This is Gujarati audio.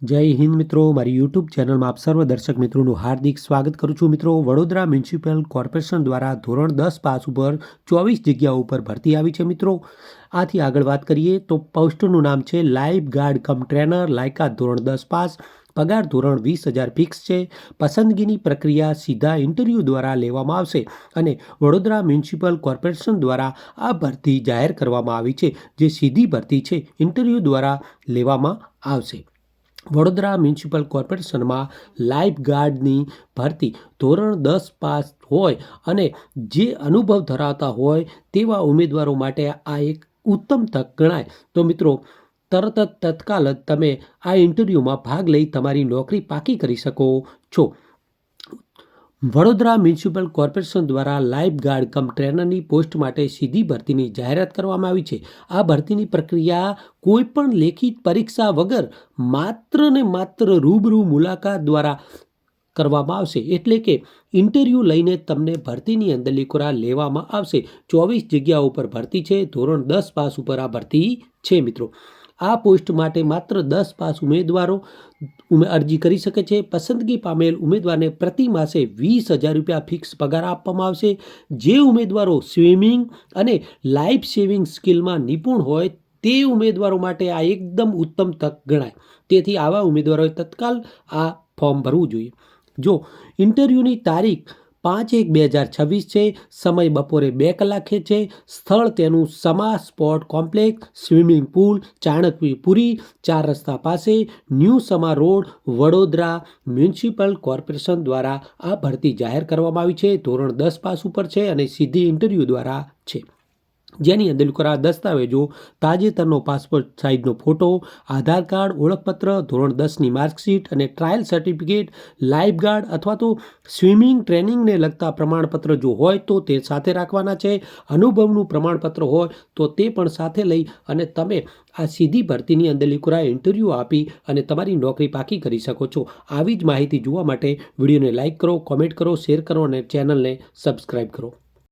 જય હિન્દ મિત્રો, મારી યુટ્યુબ ચેનલમાં આપ સર્વ દર્શક મિત્રોનું હાર્દિક સ્વાગત કરું છું. મિત્રો, વડોદરા મ્યુનિસિપલ કોર્પોરેશન દ્વારા ધોરણ દસ પાસ ઉપર ચોવીસ જગ્યાઓ ઉપર ભરતી આવી છે મિત્રો. આથી આગળ વાત કરીએ તો પોસ્ટનું નામ છે લાઈફ ગાર્ડ કમ ટ્રેનર લાયકાત ધોરણ દસ પાસ, પગાર ધોરણ વીસ હજાર ફિક્સ છે, પસંદગીની પ્રક્રિયા સીધા ઇન્ટરવ્યૂ દ્વારા લેવામાં આવશે અને વડોદરા મ્યુનિસિપલ કોર્પોરેશન દ્વારા આ ભરતી જાહેર કરવામાં આવી છે, જે સીધી ભરતી છે, ઇન્ટરવ્યૂ દ્વારા લેવામાં આવશે. વડોદરા મ્યુનિસિપલ કોર્પોરેશનમાં લાઈફ ગાર્ડની ભરતી ધોરણ દસ પાસ હોય અને જે અનુભવ ધરાવતા હોય તેવા ઉમેદવારો માટે આ એક ઉત્તમ તક ગણાય. તો મિત્રો, તરત જ તત્કાલ જ તમે આ ઇન્ટરવ્યૂમાં ભાગ લઈ તમારી નોકરી પાકી કરી શકો છો. વડોદરા મ્યુનિસિપલ કોર્પોરેશન દ્વારા લાઇફ ગાર્ડ કમ ટ્રેનરની પોસ્ટ માટે સીધી ભરતીની જાહેરાત કરવામાં આવી છે. આ ભરતીની પ્રક્રિયા કોઈપણ લેખિત પરીક્ષા વગર માત્ર ને માત્ર રૂબરૂ મુલાકાત દ્વારા કરવામાં આવશે. એટલે કે ઇન્ટરવ્યૂ લઈને તમને ભરતીની અંદર લીકોરા લેવામાં આવશે. ચોવીસ જગ્યાઓ ઉપર ભરતી છે. ધોરણ દસ પાસ ઉપર આ ભરતી છે, મિત્રો. આ પોસ્ટ માટે માત્ર દસ પાસ ઉમેદવારો ઉમે- અરજી કરી શકે છે. પસંદગી પામેલ ઉમેદવારને પ્રતિ માસે વીસ હજાર રૂપિયા ફિક્સ પગાર આપવામાં આવશે. જે ઉમેદવારો સ્વિમિંગ અને લાઈફ સેવિંગ સ્કિલમાં નિપુણ હોય તે ઉમેદવારો માટે આ એકદમ ઉત્તમ તક ગણાય. તેથી આવા ઉમેદવારોએ તત્કાલ આ ફોર્મ ભરવું જોઈએ. જો ઇન્ટરવ્યૂની તારીખ પાંચ એક બે હજાર છવ્વીસ છે. સમય બપોરે બે કલાકે છે. સ્થળ તેનું Sama sport complex, swimming pool Chanakyapuri ચાર રસ્તા પાસે, new Sama road, Vadodara municipal corporation દ્વારા આ ભરતી જાહેર કરવામાં આવી છે. ધોરણ દસ પાસ ઉપર છે અને સીધી ઇન્ટરવ્યૂ દ્વારા છે. જેની અંદર કરા દસ્તાવેજો, તાજેતરનો પાસપોર્ટ સાઇઝનો ફોટો, આધાર કાર્ડ, ઓળખપત્ર, ધોરણ દસની માર્કશીટ અને ટ્રાયલ સર્ટિફિકેટ, લાઈફ ગાર્ડ અથવા તો સ્વિમિંગ ટ્રેનિંગને લગતા પ્રમાણપત્ર જો હોય તો તે સાથે રાખવાના છે. અનુભવનું પ્રમાણપત્ર હોય તો તે પણ સાથે લઈ અને તમે આ સીધી ભરતીની અંદર લીકુરા ઇન્ટરવ્યૂ આપી અને તમારી નોકરી પાકી કરી શકો છો. આવી જ માહિતી જોવા માટે વિડીયોને લાઇક કરો, કોમેન્ટ કરો, શેર કરો અને ચેનલને સબસ્ક્રાઈબ કરો.